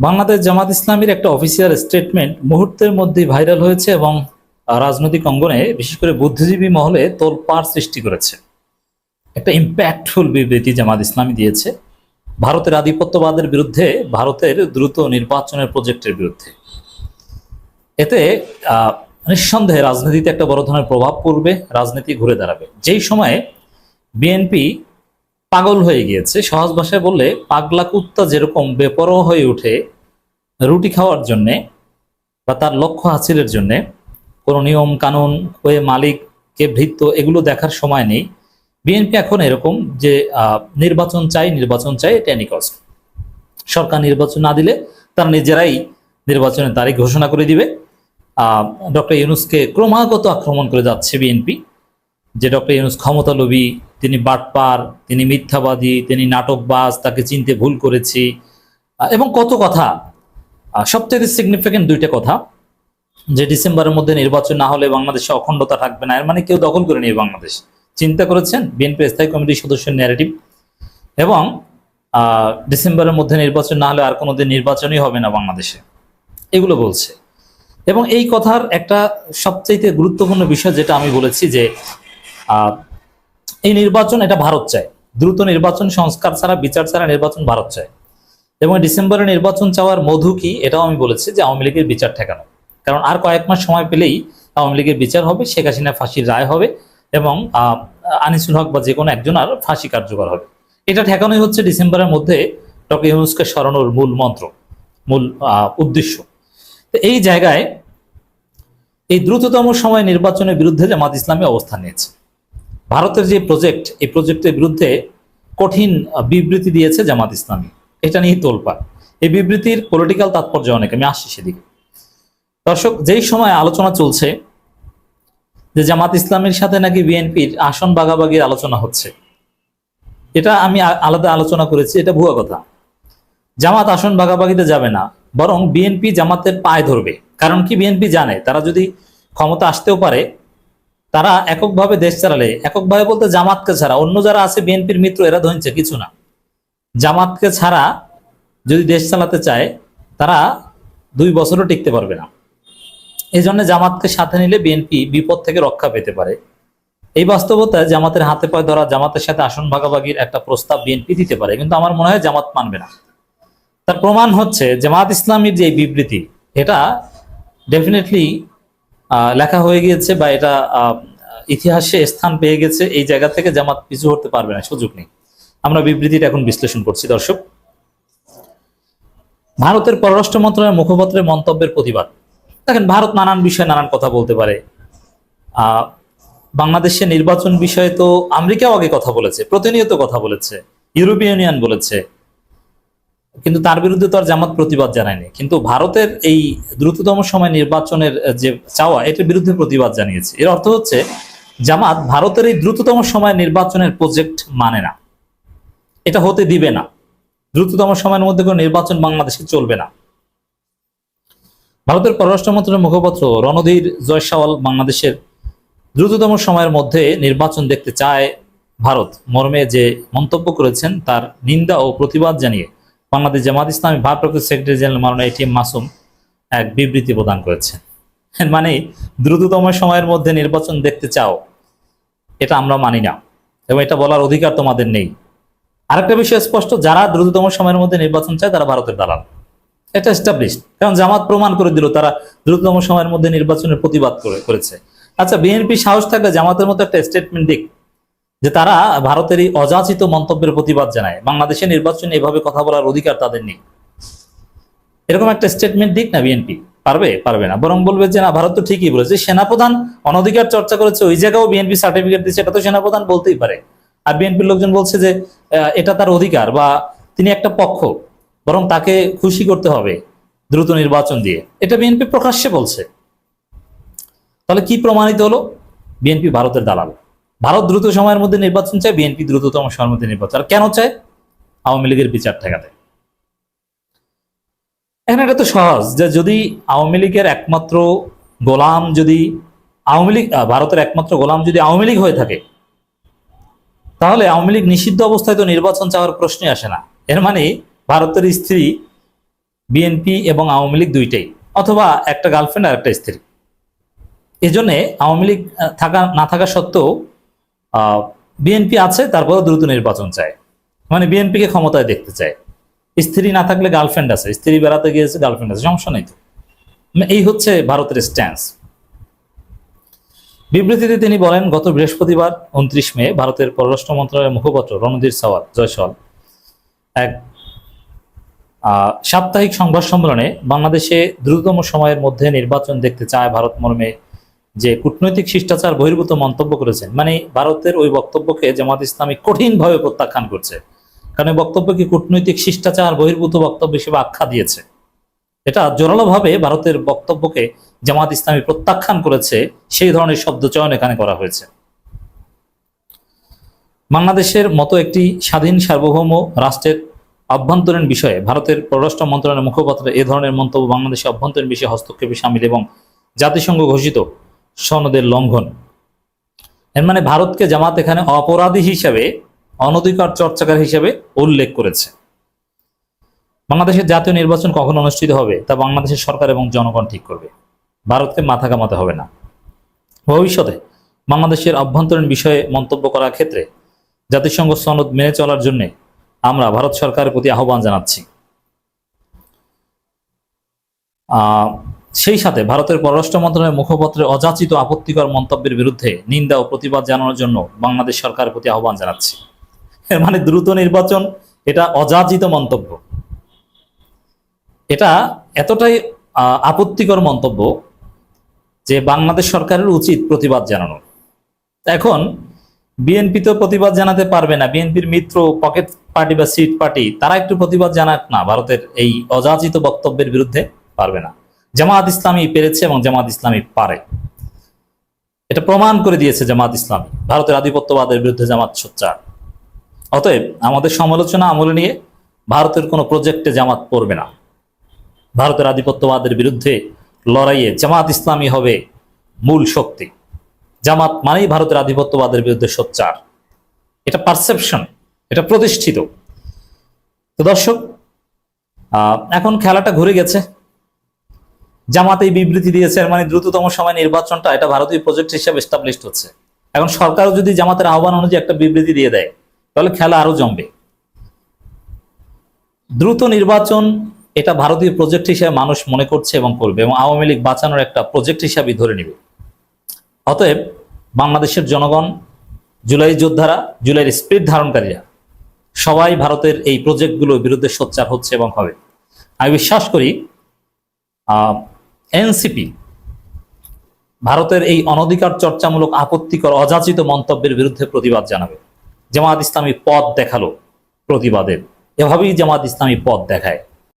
বাংলাদেশ জামাত ইসলামীর একটা official statement মুহূর্তের মধ্যেই ভাইরাল হয়েছে এবং রাজনৈতিক অঙ্গনে বিশেষ করে বুদ্ধিজীবী মহলে তোলপাড় সৃষ্টি করেছে। একটা ইম্প্যাক্টফুল বিবৃতি জামাত ইসলামী দিয়েছে। ভারতের আধিপত্যবাদের বিরুদ্ধে ভারতের দ্রুত নির্বাচনের প্রজেক্টের বিরুদ্ধে। এতে নিঃসন্দেহে রাজনীতিতে একটা বড় ধরনের প্রভাব পড়বে, রাজনীতি ঘুরে দাঁড়াবে। যেই সময়ে বিএনপি পাগল হয়ে গিয়েছে। সহজ ভাষায় বললে, পাগলা কুত্তা যেরকম বেপরোয়া হয়ে ওঠে রুটি খাওয়ার জন্যে বা তার লক্ষ্য হাসিলের জন্যে, কোনো নিয়ম কানুন হয়ে মালিককে ভৃত্য এগুলো দেখার সময় নেই। বিএনপি এখন এরকম যে নির্বাচন চাই নির্বাচন চাই এটা নিকস সরকার নির্বাচন না দিলে তারা নিজেরাই নির্বাচনের তারিখ ঘোষণা করে দিবে। ডক্টর ইউনুসকে ক্রমাগত আক্রমণ করে যাচ্ছে বিএনপি। যে ডক্টর ইউনুস ক্ষমতালোভী তিনি বাটপার, তিনি মিথ্যাবাদী, তিনি নাটকবাজ, তাকে চিনতে ভুল করেছি। এবং কত কথা? সবচেয়ে সিগনিফিকেন্ট দুইটা কথা। যে ডিসেম্বরের মধ্যে নির্বাচন না হলে বাংলাদেশে অখণ্ডতা থাকবে না। এর মানে কেউ দখল করে নিয়ে বাংলাদেশ। চিন্তা করেছেন বিএনপি স্থায়ী কমিটির সদস্যের ন্যারেটিভ এবং ডিসেম্বরের মধ্যে নির্বাচন না হলে আর কোনোদিন নির্বাচনই হবে না বাংলাদেশে। এগুলো বলছে। এবং এই কথার একটা সবচাইতে গুরুত্বপূর্ণ বিষয় যেটা আমি বলেছি যে এই নির্বাচন এটা ভারত চায়। দ্রুত নির্বাচন, সংস্কার ছাড়া, বিচার ছাড়া নির্বাচন ভারত চায়। এবং ডিসেম্বরে নির্বাচন চাওয়ার মধু কি? এটাও আমি বলেছি যে আওয়ামী লীগের বিচার ঠেকানো। কারণ আর কয়েক মাস সময় পেলেই আওয়ামী লীগের বিচার হবে, শেখ হাসিনা ফাঁসির রায় হবে এবং আনিসুল হক বা যে কোনো একজন আর ফাঁসি কার্যকর হবে। এটা ঠেকানোই হচ্ছে ডিসেম্বরের মধ্যে ডক্টর ইউনুসকে সরানোর মূল মন্ত্র, মূল উদ্দেশ্য। তো এই জায়গায় এই দ্রুততম সময় নির্বাচনের বিরুদ্ধে জামাত ইসলামী অবস্থান নিয়েছে। ভারতের যে প্রজেক্ট, এই প্রজেক্টের বিরুদ্ধে কঠিন বিবৃতি দিয়েছে জামাত ইসলামী। এটা নিয়ে তোলপাড়। এই বিবৃতির পলিটিক্যাল তাৎপর্য অনেক, আমি আসছি সেদিকে। দর্শক, যেই সময় আলোচনা চলছে, যে জামাত ইসলামের সাথে নাকি বিএনপির আসন বাগাবাগির আলোচনা হচ্ছে, এটা আমি আলাদা আলোচনা করেছি, এটা ভুয়া কথা। জামাত আসন বাগাবাগিতে যাবে না, বরং বিএনপি জামাতের পায়ে ধরবে। কারণ কি বিএনপি জানে, তারা যদি ক্ষমতা আসতেও পারে তারা এককভাবে দেশ চালালে, এককভাবে বলতে জামাতকে ছাড়া, অন্য যারা আছে বিএনপির মিত্র, এরা ধরছে কিছু না। জামাতকে ছাড়া যদি দেশ চালাতে চায়, তারা দুই বছরও টিকতে পারবে না। এই জন্য জামাতকে সাথে নিলে বিএনপি বিপদ থেকে রক্ষা পেতে পারে। এই বাস্তবতায় জামাতের হাতে পায়ে ধরা, জামাতের সাথে আসন ভাগাভাগির একটা প্রস্তাব বিএনপি দিতে পারে, কিন্তু আমার মনে হয় জামাত মানবে না। তার প্রমাণ হচ্ছে জামাত ইসলামীর যে বিবৃতি, এটা ডেফিনেটলি লেখা হয়ে গিয়েছে বা এটা ইতিহাসে স্থান পেয়ে গেছে এই জায়গা থেকে জামাত পিছু হতে পারবে না সুযোগ নেই। আমরা বিবৃতিটা এখন বিশ্লেষণ করছি দর্শক। ভারতের পররাষ্ট্র মন্ত্রণালয়ের মুখপাত্রের মন্তব্যের প্রতিবাদ। দেখেন ভারত নানান বিষয়ে নানান কথা বলতে পারে। আহ, বাংলাদেশের নির্বাচন বিষয়ে তো আমেরিকাও আগে কথা বলেছে প্রতিনিয়ত কথা বলেছে ইউরোপিয়ান ইউনিয়ন বলেছে। কিন্তু তার বিরুদ্ধে তো আর জামাত প্রতিবাদ জানায়নি। কিন্তু ভারতের এই দ্রুততম সময় নির্বাচনের যে চাওয়া, এটার বিরুদ্ধে প্রতিবাদ জানিয়েছে। এর অর্থ হচ্ছে, জামাত ভারতের এই দ্রুততম সময় নির্বাচনের প্রজেক্ট মানে না। এটা হতে দিবে না। দ্রুততম সময়ের মধ্যে কোনো নির্বাচন বাংলাদেশে চলবে না। ভারতের পররাষ্ট্র মন্ত্রণালয়ের মুখপাত্র রণধীর জয়সাওয়াল বাংলাদেশের দ্রুততম সময়ের মধ্যে নির্বাচন দেখতে চায় ভারত। মর্মে যে মন্তব্য করেছেন, তার নিন্দা ও প্রতিবাদ জানিয়ে বাংলাদেশ জামাত ইসলামী ভারপ্রাপ্ত সেক্রেটারি জেনারেল মারানা এটিএম মাসুম এক বিবৃতি প্রদান করেছেন মানে দ্রুততম সময়ের মধ্যে নির্বাচন দেখতে চাও, এটা আমরা মানি না এবং এটা বলার অধিকার তোমাদের নেই। আরেকটা বিষয় স্পষ্ট, যারা দ্রুততম সময়ের মধ্যে নির্বাচন চায় তারা ভারতের দালাল। এটা এস্টাবলিশড কারণ জামাত প্রমাণ করে দিল তারা দ্রুততম সময়ের মধ্যে নির্বাচনের প্রতিবাদ করে, করেছে। আচ্ছা বিএনপি সাহস থাকলে জামাতের মতো একটা স্টেটমেন্ট দিক। যে তারা ভারতের এই অযাচিত মন্তব্যের প্রতিবাদ জানায়। বাংলাদেশের নির্বাচনে এভাবে কথা বলার অধিকার তাদের নেই। এরকম একটা স্টেটমেন্ট দিক না বিএনপি পারবে? পারবে না। বরং বলবে যে, না, ভারত তো ঠিকই বলেছে। সেনাপ্রধান অনধিকার চর্চা করেছে। ওই জায়গাও বিএনপি সার্টিফিকেট দিচ্ছে এটা তো সেনাপ্রধান বলতেই পারে। আর বিএনপির লোকজন বলছে যে এটা তার অধিকার বা তিনি একটা পক্ষ। বরং তাকে খুশি করতে হবে দ্রুত নির্বাচন দিয়ে। এটা বিএনপি প্রকাশ্যে বলছে। তাহলে কি প্রমাণিত হলো? বিএনপি ভারতের দালাল। ভারত দ্রুত সময়ের মধ্যে নির্বাচন চায়, বিএনপি দ্রুততম সময়ের মধ্যে নির্বাচন। আর কেন চায়? আওয়ামী লীগের বিচার ঠেকাতে। এখানে এটা তো সহজ যে যদি আওয়ামী লীগের একমাত্র গোলাম যদি আওয়ামী লীগ ভারতের একমাত্র গোলাম যদি আওয়ামী লীগ হয়ে থাকে, তাহলে আওয়ামী লীগ নিষিদ্ধ অবস্থায় তো নির্বাচন চাওয়ার প্রশ্নই আসে না। এর মানে ভারতের স্ত্রী বিএনপি এবং আওয়ামী লীগ দুইটাই, অথবা একটা গার্লফ্রেন্ড আর একটা স্ত্রী। এই জন্যে আওয়ামী লীগ থাকা, না থাকা সত্ত্বেও বিএনপি আছে, তারপরেও দ্রুত নির্বাচন চায়। মানে বিএনপিকে ক্ষমতায় দেখতে চায়। স্ত্রী না থাকলে গার্লফ্রেন্ড আছে, স্ত্রী বেড়াতে গিয়েছে গার্লফ্রেন্ড আছে, সমস্যা নেই তো। এই হচ্ছে ভারতের স্ট্যান্স বিবৃতিতে তিনি বলেন, গত বৃহস্পতিবার উনত্রিশ মে ভারতের পররাষ্ট্র মন্ত্রণালয়ের মুখপাত্র রণধীর সাওয়ার জয়সওয়াল এক সাপ্তাহিক সংবাদ সম্মেলনে বাংলাদেশে দ্রুততম সময়ের মধ্যে নির্বাচন দেখতে চায় ভারত মর্মে যে কূটনৈতিক শিষ্টাচার বহির্ভূত মন্তব্য করেছেন মানে ভারতের ওই বক্তব্যকে জামাত ইসলামী কঠিনভাবে প্রত্যাখ্যান করছে। কারণ এই বক্তব্যকে কূটনৈতিক শিষ্টাচার বহির্ভূত বক্তব্য হিসেবে আখ্যা দিয়েছে। এটা জোরালোভাবে ভারতের বক্তব্যকে জামাত ইসলামী প্রত্যাখ্যান করেছে, সেই ধরনের শব্দ চয়ন এখানে করা হয়েছে। বাংলাদেশের মতো একটি স্বাধীন সার্বভৌম রাষ্ট্রের অভ্যন্তরীণ বিষয়ে ভারতের পররাষ্ট্র মন্ত্রণালয়ের মুখপাত্র এ ধরনের মন্তব্য বাংলাদেশের অভ্যন্তরীণ বিষয়ে হস্তক্ষেপে সামিল এবং জাতিসংঘ ঘোষিত সনদের লঙ্ঘন। এর মানে ভারতকে জামাত এখানে অপরাধী হিসাবে, অনধিকার চর্চাকার হিসাবে উল্লেখ করেছে। বাংলাদেশের জাতীয় নির্বাচন কখন অনুষ্ঠিত হবে, তা বাংলাদেশের সরকার এবং জনগণ ঠিক করবে। ভারতকে মাথা কামাতে হবে না। ভবিষ্যতে বাংলাদেশের অভ্যন্তরীণ বিষয়ে মন্তব্য করার ক্ষেত্রে জাতিসংঘ সনদ মেনে চলার জন্য আমরা ভারত সরকারের প্রতি আহ্বান জানাচ্ছি। সেই সাথে ভারতের পররাষ্ট্র মন্ত্রণালয়ের মুখপত্রের অযাচিত আপত্তিকর মন্তব্যের বিরুদ্ধে নিন্দা ও প্রতিবাদ জানানোর জন্য বাংলাদেশ সরকারের প্রতি আহ্বান জানাচ্ছি। এর মানে দ্রুত নির্বাচন, এটা অযাচিত মন্তব্য। এটা এতটাই আপত্তিকর মন্তব্য যে বাংলাদেশ সরকারের উচিত প্রতিবাদ জানানো এখন বিএনপি তো প্রতিবাদ জানাতে পারবে না, বিএনপির মিত্র, পকেট পার্টি বা সিট পার্টি, তারা একটু প্রতিবাদ জানাক না ভারতের এই অযাচিত বক্তব্যের বিরুদ্ধে পারবে না। জামাত ইসলামী পেরেছে এবং জামাত ইসলামী পারে। এটা প্রমাণ করে দিয়েছে জামাত ইসলামী। ভারতের আধিপত্যবাদের বিরুদ্ধে জামাত সোচ্চার। অতএব আমাদের সমালোচনা আমলে নিয়ে ভারতের কোনো প্রজেক্টে জামাত পড়বে না। ভারতের আধিপত্যবাদের বিরুদ্ধে লড়াইয়ে জামাত ইসলামী হবে মূল শক্তি। জামাত মানেই ভারতের আধিপত্যবাদের বিরুদ্ধে সোচ্চার। এটা পারসেপশন, এটা প্রতিষ্ঠিত। তো দর্শক এখন খেলাটা ঘুরে গেছে। জামাত বিবৃতি দিয়েছে মানে দ্রুততম সময় নির্বাচনটা এটা ভারতীয় প্রজেক্ট হিসেবে এস্টাবলিশড হচ্ছে। এখন সরকারও যদি জামাতের আহ্বান অনুযায়ী একটা বিবৃতি দিয়ে দেয়, তাহলে খেলা আরও জমবে। দ্রুত নির্বাচন এটা ভারতীয় প্রজেক্ট হিসেবে মানুষ মনে করছে এবং করবে এবং আওয়ামী লীগ বাঁচানোর একটা প্রজেক্ট হিসাবে ধরে নেবে। অতএব বাংলাদেশের জনগণ, জুলাই যোদ্ধারা, জুলাইয়ের স্পিড ধারণকারীরা, সবাই ভারতের এই প্রজেক্টগুলোর বিরুদ্ধে সোচ্চার হচ্ছে এবং হবে। আমি বিশ্বাস করি এনসিপি, ভারতের এই অনধিকার চর্চামূলক আপত্তিকর অযাচিত মন্তব্যের বিরুদ্ধে প্রতিবাদ জানাবে। জামাত ইসলামী পথ দেখাল প্রতিবাদের। এভাবেই জামাত ইসলামী পথ দেখায়।